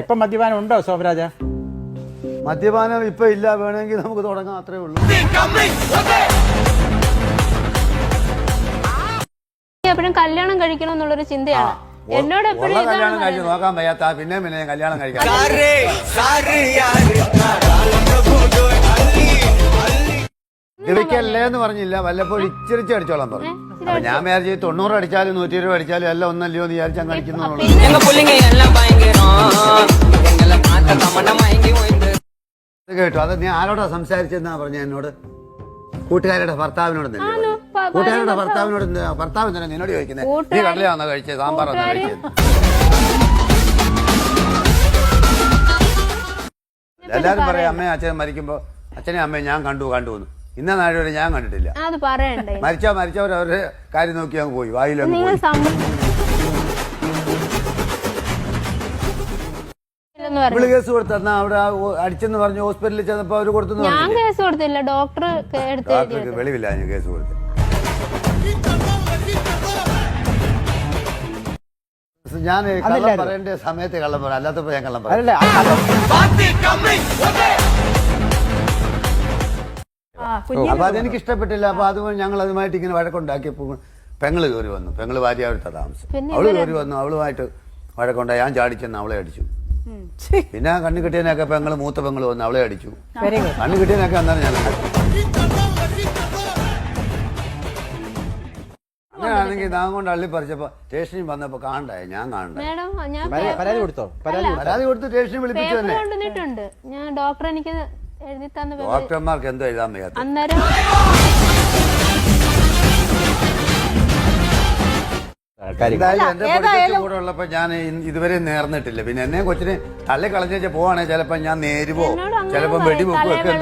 ഇപ്പം മദ്യപാനം ഉണ്ടോ ശോഭരാജ മദ്യപാനം ഇപ്പൊ ഇല്ല. വേണമെങ്കിൽ നമുക്ക് തുടങ്ങാം. അത്രേ ഉള്ളൂ. എപ്പോഴും കല്യാണം കഴിക്കണം എന്നുള്ളൊരു ചിന്തയാണ്. എന്നോട് എപ്പോഴും ഉള്ള കല്യാണം കഴിച്ച്. നോക്കാൻ വയ്യാത്ത പിന്നെ പിന്നെ കല്യാണം കഴിക്കാം. ഇവയ്ക്കല്ലേ എന്ന് പറഞ്ഞില്ല. വല്ലപ്പോഴും ഇച്ചിരി അടിച്ചോളാം പറഞ്ഞു. അപ്പൊ ഞാൻ വിചാരിച്ചു തൊണ്ണൂറ് അടിച്ചാലും നൂറ്റി ഇരുപത് അടിച്ചാലും എല്ലാം ഒന്നല്ലയോ എന്ന് വിചാരിച്ചാൽ കളിക്കുന്നുള്ളൂ കേട്ടോ. അത് നീ ആരോടാ സംസാരിച്ചെന്നാ പറഞ്ഞ എന്നോട്? കൂട്ടുകാരുടെ ഭർത്താവിനോട് കൂട്ടുകാരുടെ ഭർത്താവിനോട് ഭർത്താവ് തന്നെ നിന്നോട് ചോദിക്കുന്നത് നീ കടലയാണോ കഴിച്ചത് സാമ്പാർ എല്ലാരും പറയാം അമ്മയും അച്ഛനും മരിക്കുമ്പോ അച്ഛനെയും അമ്മയും ഞാൻ കണ്ടു കണ്ടു എന്ന്. ഇന്ന നാളെ വരെ ഞാൻ കണ്ടിട്ടില്ല. അത് പറയണ്ടേ. മരിച്ചാ മരിച്ചവർ അവരുടെ കാര്യം നോക്കി അങ്ങ് പോയി വായിലങ്ങ് നിങ്ങൾ പോയി. പറഞ്ഞു. ഇവൾ കേസ് കൊടുത്തന്നാ അവിടെ ആ ഓ- അടിച്ചെന്ന് പറഞ്ഞു ഹോസ്പിറ്റലിൽ ചെന്നപ്പോ അവർ കൊടുത്തു ഞാൻ കേസ് കൊടുത്തില്ല ഡോക്ടർ എടുത്ത് ഡോക്ടർക്ക് വെളിവില്ല ഞാൻ കേസ് കൊടുത്ത്. ഞാൻ കള്ളം പറയേണ്ട സമയത്ത് കള്ളം പറയാം അല്ലാത്തപ്പോ ഞാൻ കള്ളം പറയാം. അതല്ലേ അപ്പൊ അതെനിക്ക് ഇഷ്ടപ്പെട്ടില്ല അപ്പൊ അതുകൊണ്ട് ഞങ്ങൾ അതുമായിട്ട് ഇങ്ങനെ വഴക്കുണ്ടാക്കിയപ്പോ പെങ്ങൾ കയറി വന്നു. പെങ്ങൾ ഭാര്യ താമസം. അവൾ കയറി വന്നു. അവളുമായിട്ട് വഴക്കുണ്ടായി. ഞാൻ ചാടിച്ചെന്ന് അവളെ അടിച്ചു. പിന്നെ കണ്ണു കിട്ടിയതിനൊക്കെ പെങ്ങൾ മൂത്ത പെങ്ങൾ വന്നു അവളെ അടിച്ചു. കണ്ണു കിട്ടിയതിനൊക്കെ അന്നേരം ഞാൻ. അങ്ങനെയാണെങ്കിൽ ഞാൻ കൊണ്ട് അള്ളി പറിച്ചപ്പോ സ്റ്റേഷനിൽ വന്നപ്പോ കാണണ്ടായി? ഞാൻ കാണണ്ടായി? മേഡം ഞാൻ പരാതി- കൊടുത്തോ? പരാതി കൊടുത്ത്? സ്റ്റേഷനിൽ വിളിപ്പിച്ചു തന്നെ. ഞാൻ ഡോക്ടർ എനിക്ക് എഴുതി തന്ന പേപ്പർ ഡോക്ടർമാർക്ക് എന്തോ എഴുതാൻ വയ്യാത്ത. അന്നേരം എന്തായാലും എന്റെ പൊടിക്കൊച്ചു കൂടെ ഉള്ളപ്പോ ഞാൻ ഇ- ഇതുവരെ നേർന്നിട്ടില്ല. പിന്നെ എന്നെ കൊച്ചിനെ തള്ളി കളഞ്ഞേച്ച് പോവാണെങ്കിൽ ചിലപ്പോ ഞാൻ നേരുവോ? എന്നോട് അങ്ങനെ ചിലപ്പോ. വെടിവെക്കോ ഒക്കെ